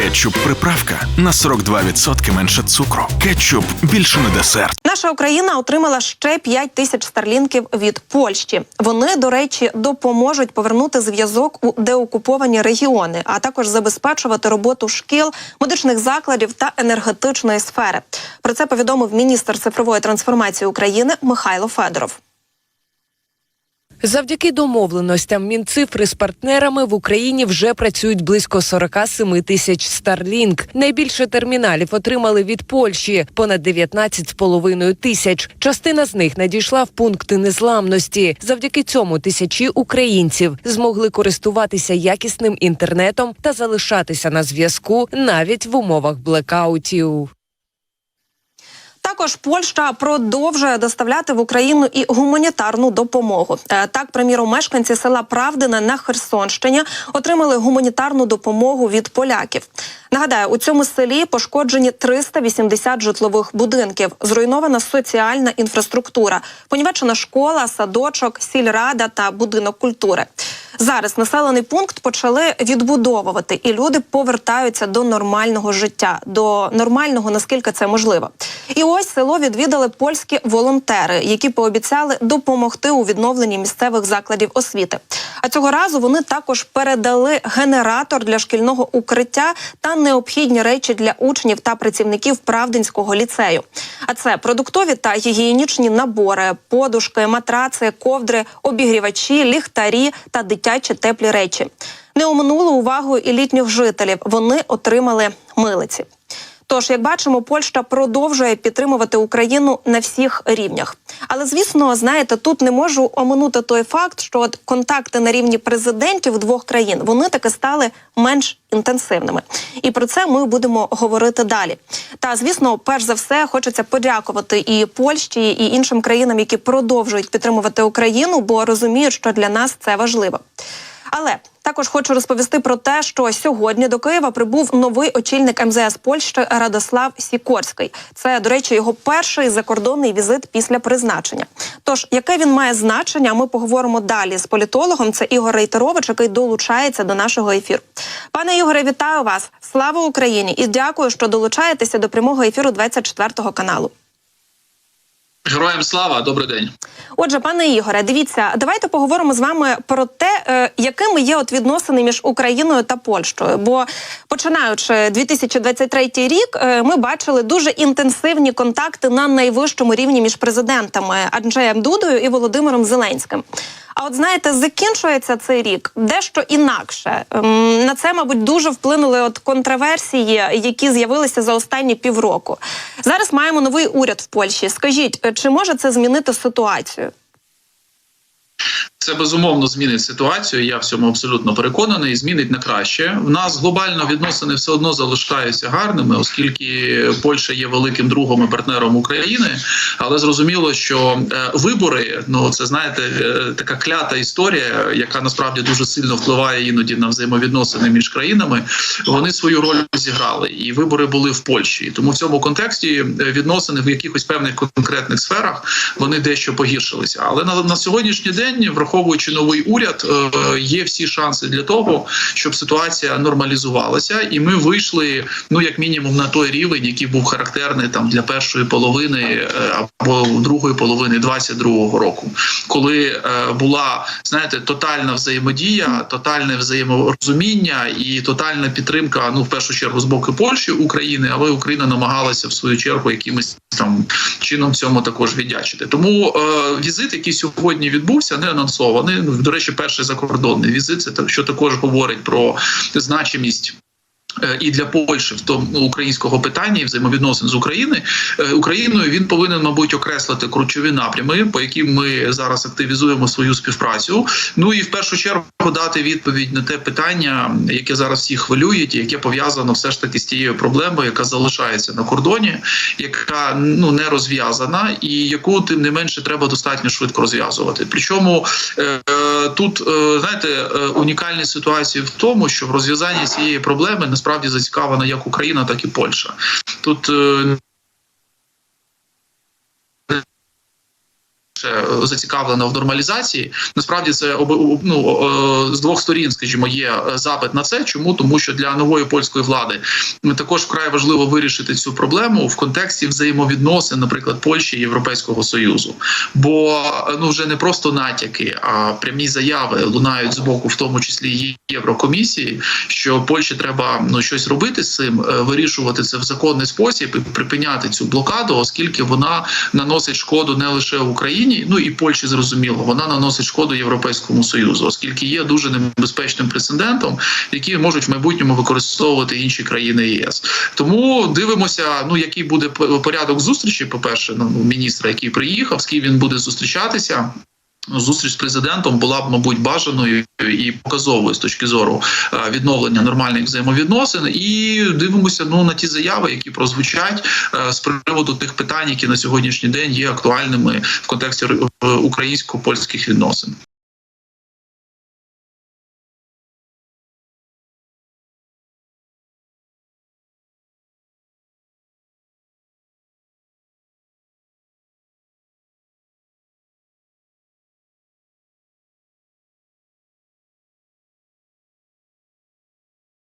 Кетчуп приправка на 42% менше цукру. Кетчуп більше не десерт. Наша Україна отримала ще 5 тисяч старлінків від Польщі. Вони, до речі, допоможуть повернути зв'язок у деокуповані регіони, а також забезпечувати роботу шкіл, медичних закладів та енергетичної сфери. Про це повідомив міністр цифрової трансформації України Михайло Федоров. Завдяки домовленостям Мінцифри з партнерами в Україні вже працюють близько 47 тисяч Starlink. Найбільше терміналів отримали від Польщі понад 19,5 тисяч. Частина з них надійшла в пункти незламності. Завдяки цьому тисячі українців змогли користуватися якісним інтернетом та залишатися на зв'язку навіть в умовах блекаутів. Також Польща продовжує доставляти в Україну і гуманітарну допомогу. Е, Так, приміром, мешканці села Правдине на Херсонщині отримали гуманітарну допомогу від поляків. Нагадаю, у цьому селі пошкоджені 380 житлових будинків, зруйнована соціальна інфраструктура, понівечена школа, садочок, сільрада та будинок культури. Зараз населений пункт почали відбудовувати, і люди повертаються до нормального життя, до нормального, наскільки це можливо. І ось село відвідали польські волонтери, які пообіцяли допомогти у відновленні місцевих закладів освіти. А цього разу вони також передали генератор для шкільного укриття та необхідні речі для учнів та працівників Правдинського ліцею. А це продуктові та гігієнічні набори, подушки, матраци, ковдри, обігрівачі, ліхтарі та дитячі теплі речі. Не оминули увагою і літніх жителів. Вони отримали милиці. Тож, як бачимо, Польща продовжує підтримувати Україну на всіх рівнях. Але звісно, знаєте, тут не можу оминути той факт, що от контакти на рівні президентів двох країн вони таки стали менш інтенсивними. І про це ми будемо говорити далі. Та звісно, перш за все, хочеться подякувати і Польщі, і іншим країнам, які продовжують підтримувати Україну, бо розуміють, що для нас це важливо. Але також хочу розповісти про те, що сьогодні до Києва прибув новий очільник МЗС Польщі Радослав Сікорський. Це, до речі, його перший закордонний візит після призначення. Тож, яке він має значення, ми поговоримо далі з політологом. Це Ігор Рейтерович, який долучається до нашого ефіру. Пане Ігоре, вітаю вас! Слава Україні! І дякую, що долучаєтеся до прямого ефіру 24 каналу. Героям слава, добрий день. Отже, пане Ігоре, дивіться, давайте поговоримо з вами про те, е, якими є от відносини між Україною та Польщею. Бо починаючи 2023 рік, е, ми бачили дуже інтенсивні контакти на найвищому рівні між президентами Анджеєм Дудою і Володимиром Зеленським. А от знаєте, закінчується цей рік дещо інакше. Ем, На це, мабуть, дуже вплинули от контроверсії, які з'явилися за останні півроку. Зараз маємо новий уряд в Польщі. Скажіть, е, чи може це змінити ситуацію? Це безумовно змінить ситуацію. Я в цьому абсолютно переконаний. Змінить на краще. В нас глобально відносини все одно залишаються гарними, оскільки Польща є великим другом і партнером України. Але зрозуміло, що е, вибори ну це знаєте, е, така клята історія, яка насправді дуже сильно впливає іноді на взаємовідносини між країнами. Вони свою роль зіграли, і вибори були в Польщі. Тому в цьому контексті е, відносини в якихось певних конкретних сферах вони дещо погіршилися. Але на, на сьогоднішній день, враховуючи новий уряд, е, є всі шанси для того, щоб ситуація нормалізувалася, і ми вийшли, ну як мінімум, на той рівень, який був характерний там для першої половини е, або другої половини 22-го року, коли е, була знаєте тотальна взаємодія, тотальне взаєморозуміння і тотальна підтримка. Ну в першу чергу з боку Польщі України, але Україна намагалася в свою чергу якимось там чином цьому також віддячити. Тому е, візит, який сьогодні відбувся, не анонсований. Ну до речі, перший закордонний візит. Це що також говорить про значимість. Е, І для Польщі в тому українського питання і взаємовідносин з України е, Україною він повинен, мабуть, окреслити ключові напрями, по яким ми зараз активізуємо свою співпрацю. Ну і в першу чергу дати відповідь на те питання, яке зараз всіх хвилюють, і яке пов'язано все ж таки з тією проблемою, яка залишається на кордоні, яка ну не розв'язана, і яку тим не менше треба достатньо швидко розв'язувати. Причому е, тут знаєте унікальність ситуації в тому, що в розв'язанні цієї проблеми насправді зацікавлена як Україна, так і Польща. Тут е, е, зацікавлена в нормалізації. Насправді це ну, е, з двох сторін, скажімо, є е, запит на це. Чому тому, що для нової польської влади також вкрай важливо вирішити цю проблему в контексті взаємовідносин, наприклад, Польщі і Європейського союзу. Бо е, ну вже не просто натяки, а прямі заяви лунають з боку, в тому числі Єврокомісії, що Польщі треба ну щось робити з цим, е, вирішувати це в законний спосіб і припиняти цю блокаду, оскільки вона наносить шкоду не лише Україні, ну і Польщі зрозуміло, вона наносить шкоду Європейському союзу, оскільки є дуже небезпечним прецедентом, який можуть в майбутньому використовувати інші країни ЄС. Тому дивимося, ну який буде порядок зустрічі. По перше, ну міністра, який приїхав, з ким він буде зустрічатися. Ну, Зустріч з президентом була б, мабуть, бажаною і показовою з точки зору е, відновлення нормальних взаємовідносин. І дивимося ну на ті заяви, які прозвучать е, з приводу тих питань, які на сьогоднішній день є актуальними в контексті е, українсько-польських відносин.